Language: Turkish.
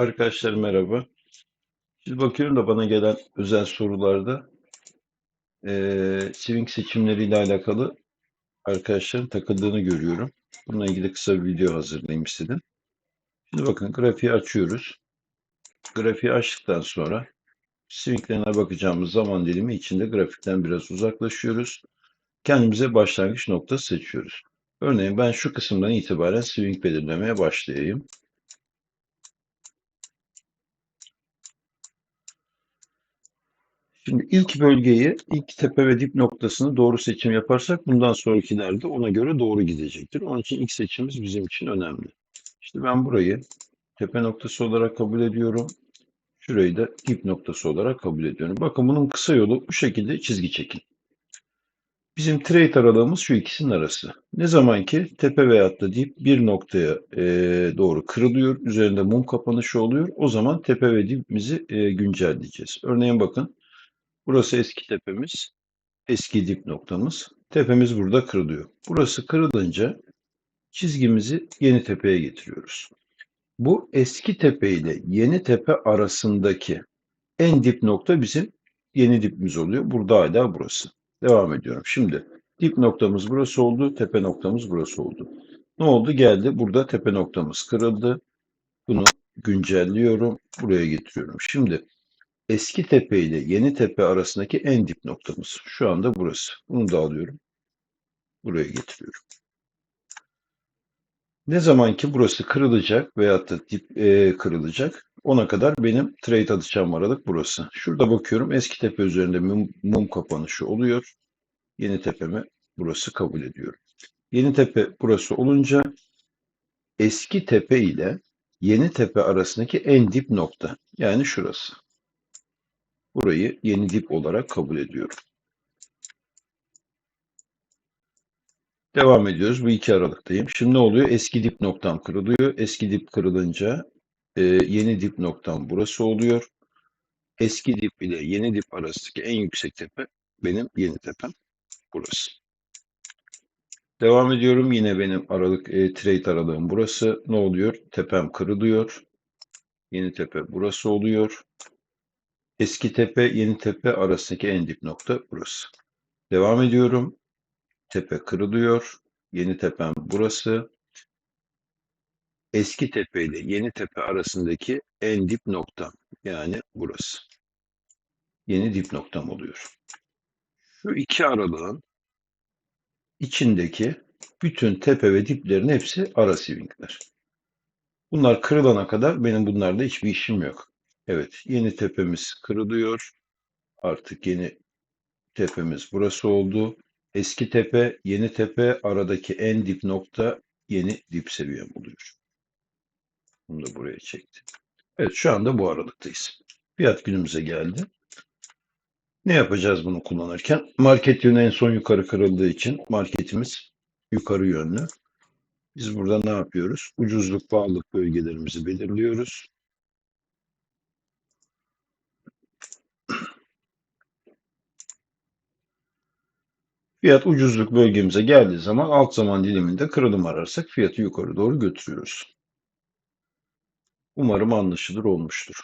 Arkadaşlar merhaba. Şimdi bakıyorum da bana gelen özel sorularda eee swing seçimleriyle alakalı arkadaşların takıldığını görüyorum. Bununla ilgili kısa bir video hazırlayayım istedim. Şimdi bakın grafiği açıyoruz. Grafiği açtıktan sonra swinglerine bakacağımız zaman dilimi içinde grafikten biraz uzaklaşıyoruz. Kendimize başlangıç noktası seçiyoruz. Örneğin ben şu kısımdan itibaren swing belirlemeye başlayayım. Şimdi ilk bölgeyi, ilk tepe ve dip noktasını doğru seçim yaparsak bundan sonrakiler de ona göre doğru gidecektir. Onun için ilk seçimimiz bizim için önemli. İşte ben burayı tepe noktası olarak kabul ediyorum. Şurayı da dip noktası olarak kabul ediyorum. Bakın bunun kısa yolu bu şekilde çizgi çekin. Bizim trade aralığımız şu ikisinin arası. Ne zaman ki tepe veyahut da dip bir noktaya e, doğru kırılıyor, üzerinde mum kapanışı oluyor, o zaman tepe ve dipimizi e, güncelleyeceğiz. Örneğin bakın Burası eski tepemiz. Eski dip noktamız. Tepemiz burada kırılıyor. Burası kırılınca çizgimizi yeni tepeye getiriyoruz. Bu eski tepe ile yeni tepe arasındaki en dip nokta bizim yeni dipimiz oluyor. Burada hala burası. Devam ediyorum. Şimdi dip noktamız burası oldu. Tepe noktamız burası oldu. Ne oldu? Geldi. Burada tepe noktamız kırıldı. Bunu güncelliyorum. Buraya getiriyorum. Şimdi eski tepe ile yeni tepe arasındaki en dip noktamız. Şu anda burası. Bunu da alıyorum. Buraya getiriyorum. Ne zaman ki burası kırılacak veyahut da dip e, kırılacak ona kadar benim trade atacağım aralık burası. Şurada bakıyorum eski tepe üzerinde mum, mum kapanışı oluyor. Yeni tepemi burası kabul ediyorum. Yeni tepe burası olunca eski tepe ile yeni tepe arasındaki en dip nokta yani şurası. Burayı yeni dip olarak kabul ediyorum. Devam ediyoruz. Bu iki aralıktayım. Şimdi ne oluyor? Eski dip noktam kırılıyor. Eski dip kırılınca e, yeni dip noktam burası oluyor. Eski dip ile yeni dip arasındaki en yüksek tepe benim yeni tepem burası. Devam ediyorum. Yine benim aralık e, trade aralığım burası. Ne oluyor? Tepem kırılıyor. Yeni tepe burası oluyor. Eski tepe, yeni tepe arasındaki en dip nokta burası. Devam ediyorum. Tepe kırılıyor. Yeni tepem burası. Eski tepe ile yeni tepe arasındaki en dip noktam. Yani burası. Yeni dip noktam oluyor. Şu iki aralığın içindeki bütün tepe ve diplerin hepsi ara swingler. Bunlar kırılana kadar benim bunlarda hiçbir işim yok. Evet, yeni tepemiz kırılıyor. Artık yeni tepemiz burası oldu. Eski tepe, yeni tepe, aradaki en dip nokta yeni dip seviyem oluyor. Bunu da buraya çektim. Evet, şu anda bu aralıktayız. Fiyat günümüze geldi. Ne yapacağız bunu kullanırken? Market yönü en son yukarı kırıldığı için marketimiz yukarı yönlü. Biz burada ne yapıyoruz? Ucuzluk, pahalılık bölgelerimizi belirliyoruz. Fiyat ucuzluk bölgemize geldiği zaman alt zaman diliminde kırılım ararsak fiyatı yukarı doğru götürüyoruz. Umarım anlaşılır olmuştur.